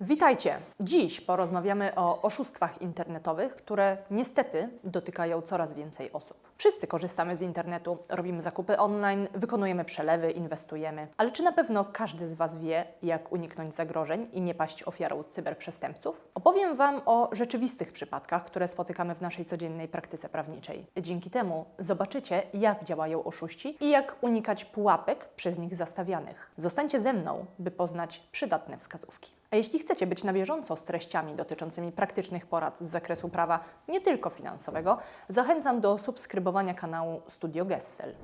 Witajcie! Dziś porozmawiamy o oszustwach internetowych, które niestety dotykają coraz więcej osób. Wszyscy korzystamy z internetu, robimy zakupy online, wykonujemy przelewy, inwestujemy. Ale czy na pewno każdy z Was wie, jak uniknąć zagrożeń i nie paść ofiarą cyberprzestępców? Opowiem Wam o rzeczywistych przypadkach, które spotykamy w naszej codziennej praktyce prawniczej. Dzięki temu zobaczycie, jak działają oszuści i jak unikać pułapek przez nich zastawianych. Zostańcie ze mną, by poznać przydatne wskazówki. A jeśli chcecie być na bieżąco z treściami dotyczącymi praktycznych porad z zakresu prawa, nie tylko finansowego, zachęcam do subskrybowania kanału Studio Gessel.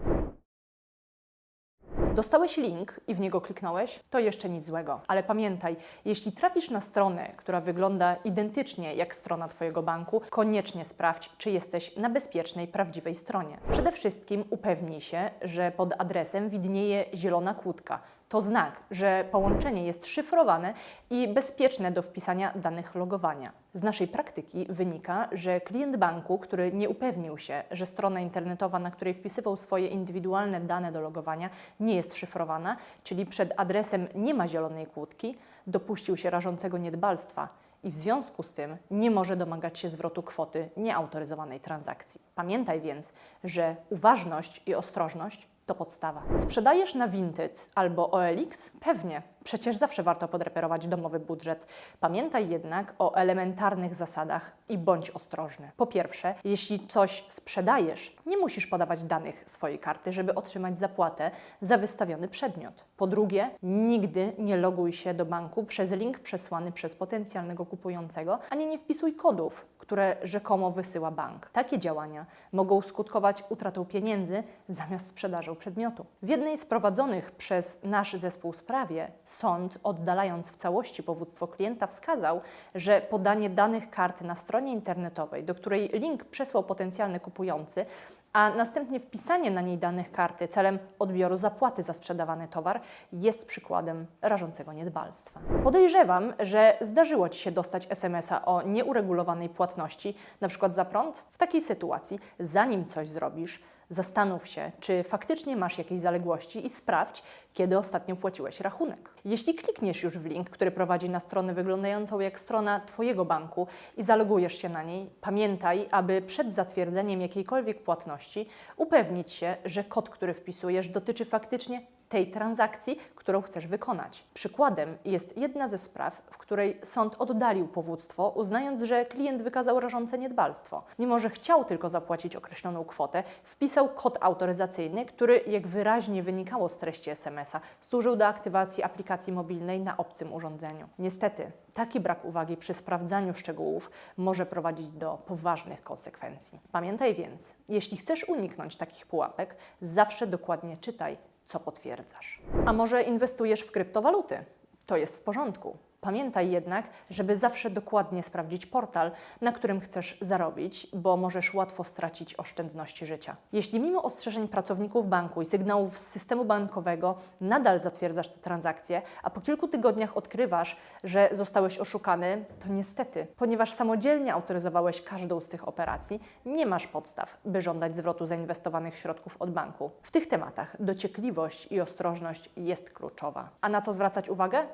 Dostałeś link i w niego kliknąłeś, to jeszcze nic złego. Ale pamiętaj, jeśli trafisz na stronę, która wygląda identycznie jak strona Twojego banku, koniecznie sprawdź, czy jesteś na bezpiecznej, prawdziwej stronie. Przede wszystkim upewnij się, że pod adresem widnieje zielona kłódka. To znak, że połączenie jest szyfrowane i bezpieczne do wpisania danych logowania. Z naszej praktyki wynika, że klient banku, który nie upewnił się, że strona internetowa, na której wpisywał swoje indywidualne dane do logowania, nie jest szyfrowana, czyli przed adresem nie ma zielonej kłódki, dopuścił się rażącego niedbalstwa i w związku z tym nie może domagać się zwrotu kwoty nieautoryzowanej transakcji. Pamiętaj więc, że uważność i ostrożność to podstawa. Sprzedajesz na Vinted albo OLX? Pewnie. Przecież zawsze warto podreperować domowy budżet. Pamiętaj jednak o elementarnych zasadach i bądź ostrożny. Po pierwsze, jeśli coś sprzedajesz, nie musisz podawać danych swojej karty, żeby otrzymać zapłatę za wystawiony przedmiot. Po drugie, nigdy nie loguj się do banku przez link przesłany przez potencjalnego kupującego, ani nie wpisuj kodów, które rzekomo wysyła bank. Takie działania mogą skutkować utratą pieniędzy zamiast sprzedażą przedmiotu. W jednej z prowadzonych przez nasz zespół sprawie sąd, oddalając w całości powództwo klienta, wskazał, że podanie danych karty na stronie internetowej, do której link przesłał potencjalny kupujący, a następnie wpisanie na niej danych karty celem odbioru zapłaty za sprzedawany towar jest przykładem rażącego niedbalstwa. Podejrzewam, że zdarzyło Ci się dostać SMS-a o nieuregulowanej płatności, przykład za prąd. W takiej sytuacji, zanim coś zrobisz, zastanów się, czy faktycznie masz jakieś zaległości i sprawdź, kiedy ostatnio płaciłeś rachunek. Jeśli klikniesz już w link, który prowadzi na stronę wyglądającą jak strona Twojego banku i zalogujesz się na niej, pamiętaj, aby przed zatwierdzeniem jakiejkolwiek płatności upewnić się, że kod, który wpisujesz, dotyczy faktycznie tej transakcji, którą chcesz wykonać. Przykładem jest jedna ze spraw, w której sąd oddalił powództwo, uznając, że klient wykazał rażące niedbalstwo. Mimo, że chciał tylko zapłacić określoną kwotę, wpisał kod autoryzacyjny, który, jak wyraźnie wynikało z treści SMS-a, służył do aktywacji aplikacji mobilnej na obcym urządzeniu. Niestety, taki brak uwagi przy sprawdzaniu szczegółów może prowadzić do poważnych konsekwencji. Pamiętaj więc, jeśli chcesz uniknąć takich pułapek, zawsze dokładnie czytaj, co potwierdzasz. A może inwestujesz w kryptowaluty? To jest w porządku. Pamiętaj jednak, żeby zawsze dokładnie sprawdzić portal, na którym chcesz zarobić, bo możesz łatwo stracić oszczędności życia. Jeśli mimo ostrzeżeń pracowników banku i sygnałów z systemu bankowego nadal zatwierdzasz te transakcje, a po kilku tygodniach odkrywasz, że zostałeś oszukany, to niestety, ponieważ samodzielnie autoryzowałeś każdą z tych operacji, nie masz podstaw, by żądać zwrotu zainwestowanych środków od banku. W tych tematach dociekliwość i ostrożność jest kluczowa. A na co zwracać uwagę?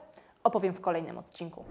Opowiem w kolejnym odcinku.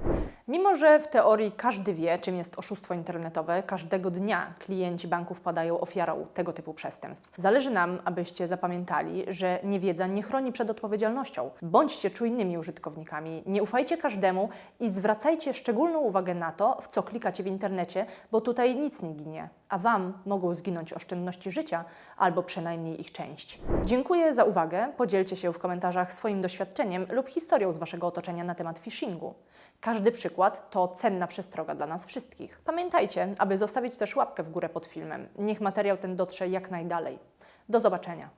Mimo, że w teorii każdy wie, czym jest oszustwo internetowe, każdego dnia klienci banków padają ofiarą tego typu przestępstw. Zależy nam, abyście zapamiętali, że niewiedza nie chroni przed odpowiedzialnością. Bądźcie czujnymi użytkownikami, nie ufajcie każdemu i zwracajcie szczególną uwagę na to, w co klikacie w internecie, bo tutaj nic nie ginie, a Wam mogą zginąć oszczędności życia albo przynajmniej ich część. Dziękuję za uwagę. Podzielcie się w komentarzach swoim doświadczeniem lub historią z Waszego otoczenia na temat phishingu. Każdy przykład to cenna przestroga dla nas wszystkich. Pamiętajcie, aby zostawić też łapkę w górę pod filmem. Niech materiał ten dotrze jak najdalej. Do zobaczenia.